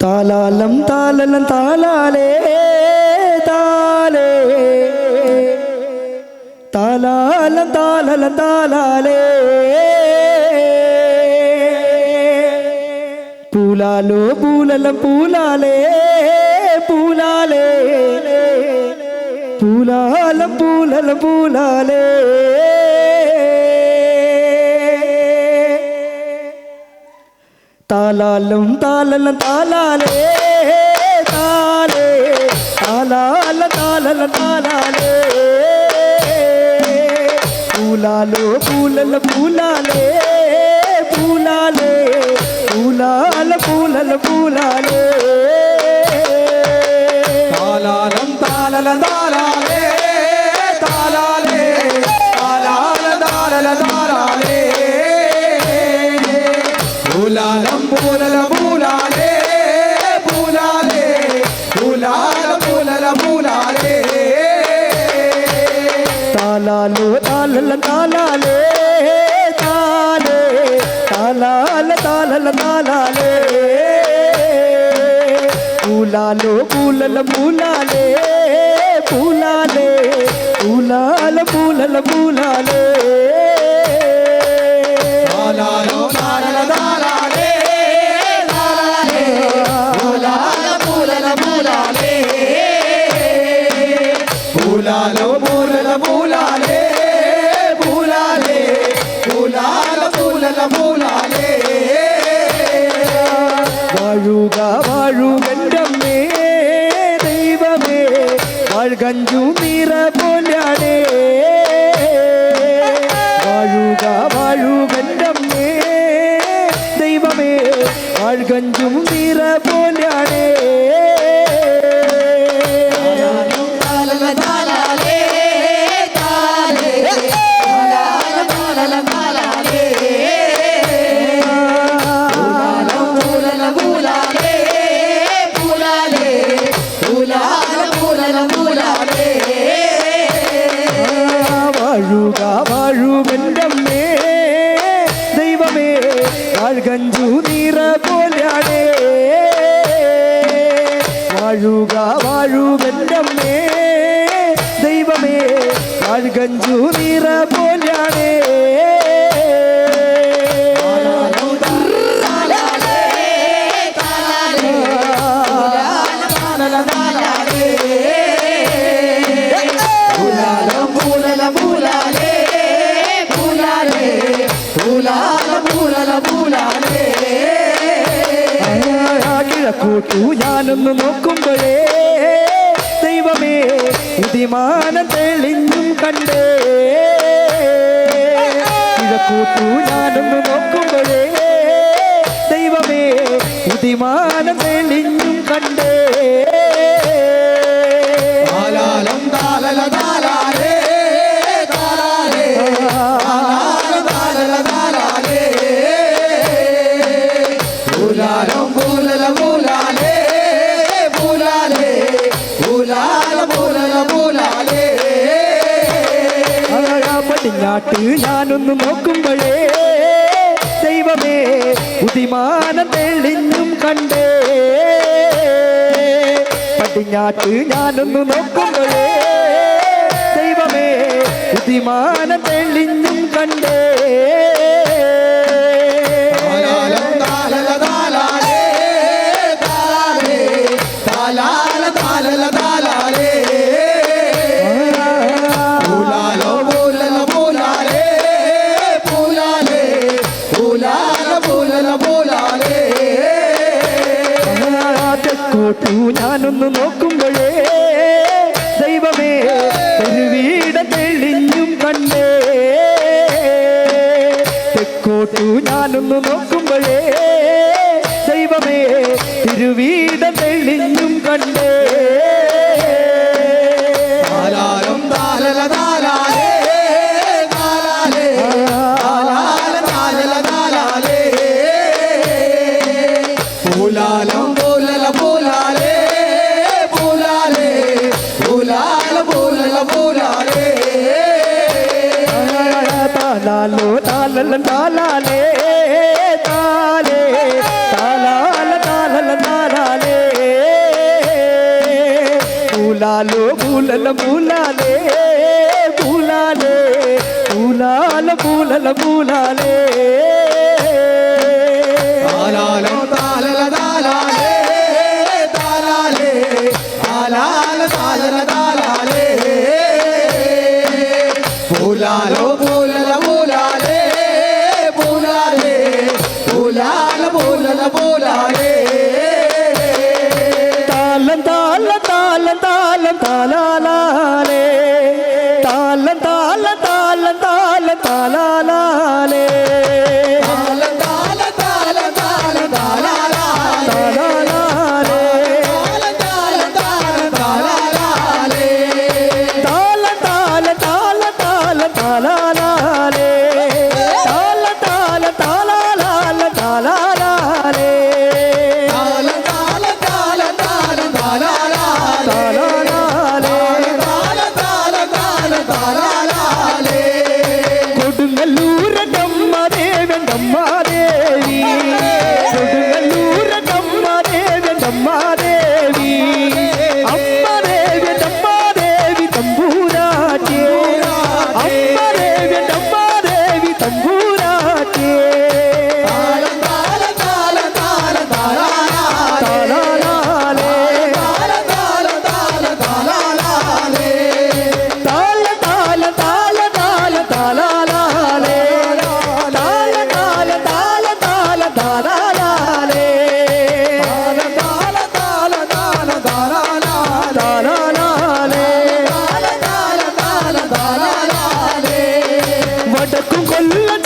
താലാലം താലലം താലാലേ താലേ താലാലം താലലം താലാലേ പൂലാലോ പൂലലം പൂലാലേ പൂലാലേ പൂലാലം പൂലലം പൂലാലേ താലാലം താലലം താലാലേ താലേ താലാല താലല താലാലേ പൂലാലോ പൂലല പൂലാലേ പൂലാലേ പൂലാല പൂലല പൂലാലേ താലാലം താലല താലാലേ താലാലേ പൂലാലം പൂലല പൂലാലേ പൂലാലേ പൂലാല പൂലല പൂലാലേ താലാലോ താലല താലാലേ താലേ താലാല താലല താലാലേ പൂലാലോ പൂലല പൂലാലേ പൂലാലേ പൂലാല പൂലല വാഴുക വാഴുകന്റമ്മേ ദൈവമേ. വാഴ്കഞ്ചു നിറ പോലാണേ വാഴുക വാഴുകന്റമ്മേ ദൈവമേ. വാഴ്കഞ്ചും നിറ പോലാണേ വാഴ്കഞ്ചു നിറ പോലാണേ വാഴുക വാഴുകന്റമ്മേ ദൈവമേ വാഴ്കഞ്ചു നിറ പോലാണേ കിഴക്കൂട്ടു ഞാനൊന്ന് നോക്കുമ്പോഴേ ദൈവമേ ഉദിമാനം തെളിഞ്ഞും കണ്ടേ. കിഴക്കൂട്ടു ഞാനൊന്ന് നോക്കുമ്പോഴേ ദൈവമേ ഉദിമാനം തെളിഞ്ഞും കണ്ടേ. പടിഞ്ഞാട്ട് ഞാനൊന്ന് നോക്കുമ്പോഴേ ദൈവമേ ഉദിമാനം തെളിഞ്ഞും കണ്ടേ. പടിഞ്ഞാട്ട് ഞാനൊന്ന് നോക്കുമ്പോഴേ ദൈവമേ ഉദിമാനം തെളിഞ്ഞും കണ്ടേ. ഞാനൊന്ന് നോക്കുമ്പോഴേ ദൈവമേ തിരുവീട തെളിഞ്ഞും കണ്ടേ. താലാലം താലല താലാലേ താലാലേ താലാല താലല താലാലേ. പൂലാലം പൂലല പൂലാലേ പൂലാലേ പൂലാല പൂലല പൂലാലേ. താലാലോ താലല താലാലേ താലേ താലല താലാലേ. పూలాలు పూలల పూలాలే పూలాలే పూలాల పూలల పూలాలే తాళాల తాళల తాళాలే తాళాలే తాళాల తాళల తాళాలే పూలాలో పూల ಎಲ್ಲ